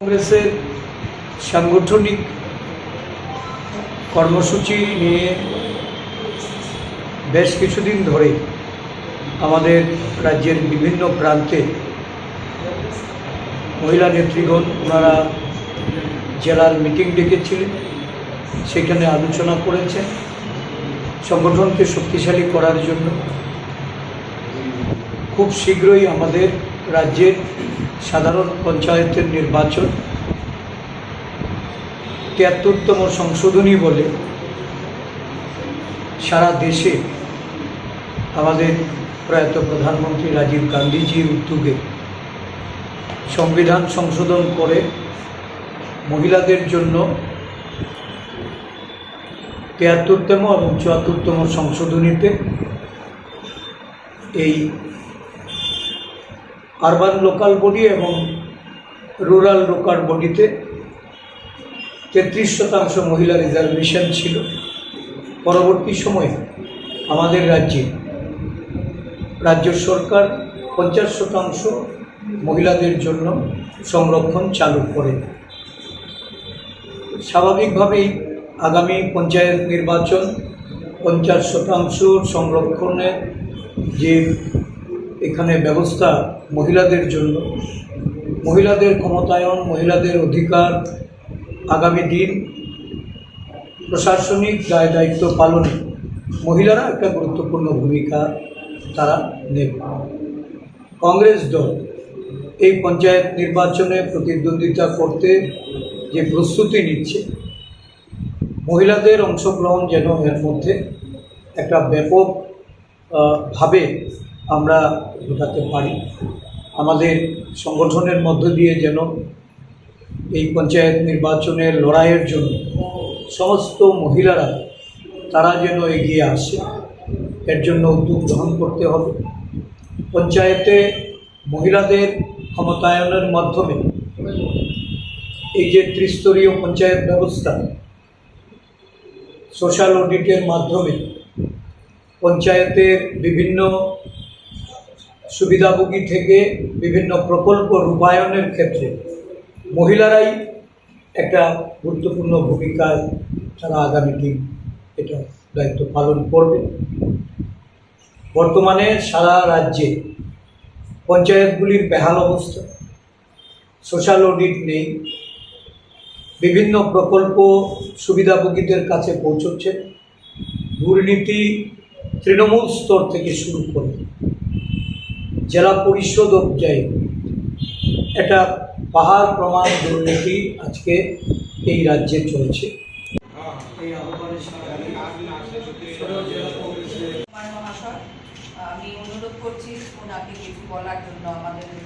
কংগ্রেসের সাংগঠনিক কর্মসূচি নিয়ে বেশ কিছুদিন ধরে আমাদের রাজ্যের বিভিন্ন প্রান্তে মহিলা নেতৃগণ, ওনারা জেলার মিটিং ডেকেছিলেন, সেখানে আলোচনা করেছেন, সংগঠনকে শক্তিশালী করার জন্য। খুব শীঘ্রই আমাদের রাজ্যের সাধারণ পঞ্চায়েতের নির্বাচন। তিয়াত্তরতম সংশোধনী বলে সারা দেশে আমাদের প্রয়াত প্রধানমন্ত্রী রাজীব গান্ধীজির উদ্যোগে সংবিধান সংশোধন করে মহিলাদের জন্য তিয়াত্তরতম এবং চুয়াত্তরতম সংশোধনীতে এই আরবান লোকাল বডি এবং রুরাল লোকাল বডিতে তেত্রিশ শতাংশ মহিলা রিজার্ভেশন ছিল। পরবর্তী সময়ে আমাদের রাজ্যে রাজ্য সরকার পঞ্চাশ শতাংশ মহিলাদের জন্য সংরক্ষণ চালু করে। স্বাভাবিকভাবেই আগামী পঞ্চায়েত নির্বাচন পঞ্চাশ শতাংশ সংরক্ষণের যে এখানে ব্যবস্থা মহিলাদের জন্য। মহিলাদের ক্ষমতায়ন, মহিলাদের অধিকার আগামী দিন প্রশাসনিক দায় দায়িত্ব পালনে মহিলারা একটা গুরুত্বপূর্ণ ভূমিকা তারা নেবে। কংগ্রেস দল এই পঞ্চায়েত নির্বাচনে প্রতিদ্বন্দ্বিতা করতে যে প্রস্তুতি নিচ্ছে, মহিলাদের অংশগ্রহণ যেন এর মধ্যে একটা ব্যাপক ভাবে আমরা ঘটাতে পারি। আমাদের সংগঠনের মধ্য দিয়ে যেন এই পঞ্চায়েত নির্বাচনের লড়াইয়ের জন্য সমস্ত মহিলারা, তারা যেন এগিয়ে আসে, এর জন্য উদ্যোগ গ্রহণ করতে হবে। পঞ্চায়েতে মহিলাদের ক্ষমতায়নের মাধ্যমে এই যে ত্রিস্তরীয় পঞ্চায়েত ব্যবস্থা, সোশ্যাল অডিটের মাধ্যমে পঞ্চায়েতের বিভিন্ন সুবিধাভোগী থেকে বিভিন্ন প্রকল্প রূপায়ণের ক্ষেত্রে মহিলারাই একটা গুরুত্বপূর্ণ ভূমিকায় তারা আগামী দিন এটা দায়িত্ব পালন করবে। বর্তমানে সারা রাজ্যে পঞ্চায়েতগুলির বেহাল অবস্থা, সোশ্যাল অডিট নেই, বিভিন্ন প্রকল্প সুবিধাভোগীদের কাছে পৌঁছচ্ছে, দুর্নীতি তৃণমূল স্তর থেকে শুরু করে জেলা পরিষদ অবজায় এটা পাহাড় প্রমাণ দুর্নীতি আজকে এই রাজ্যে চলছে। আমি অনুরোধ করছি আপনি কিছু বলার জন্য আমাদের